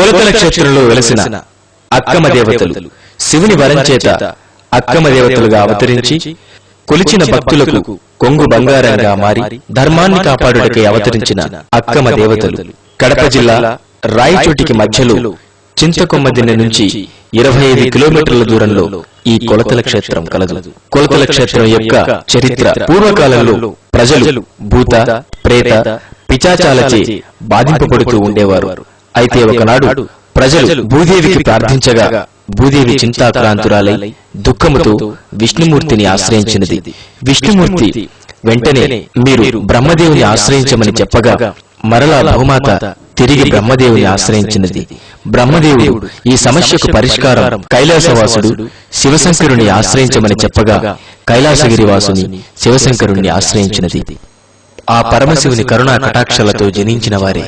కొలతల క్షేత్రంలో వెలసిన అక్కమ దేవతలు. శివుని వరం చేత అక్కమ దేవతలుగా అవతరించి కొలిచిన భక్తులకు కొంగు బంగారంగా మారి ధర్మాన్ని కాపాడుటకై అవతరించిన అక్కమ దేవతలు. కడప జిల్లా రాయచోటికి మధ్యలో చింతకొమ్మ దిన్నె నుంచి ఇరవై ఐదు కిలోమీటర్ల దూరంలో ఈ కొలతల క్షేత్రం కలదు. కొలతల క్షేత్రం యొక్క చరిత్ర. పూర్వకాలంలో ప్రజలు భూత ప్రేత పిచాచాలచే బాధింపబడుతూ ఉండేవారు. అయితే ఒకనాడు ప్రజలు భూదేవికి ప్రార్థించగా భూదేవి చింతాక్రాంతురాలై దుఃఖముతో విష్ణుమూర్తిని ఆశ్రయించినది. విష్ణుమూర్తి వెంటనే మీరు బ్రహ్మదేవుని ఆశ్రయించమని చెప్పగా మరలా భూమాత తిరిగి బ్రహ్మదేవుని ఆశ్రయించినది. బ్రహ్మదేవుడు ఈ సమస్యకు పరిష్కారం కైలాసవాసుడు శివశంకరుని ఆశ్రయించమని చెప్పగా కైలాసగిరివాసుని శివశంకరుణ్ణి ఆశ్రయించినది. ఆ పరమశివుని కరుణా కటాక్షలతో జనించిన వారే.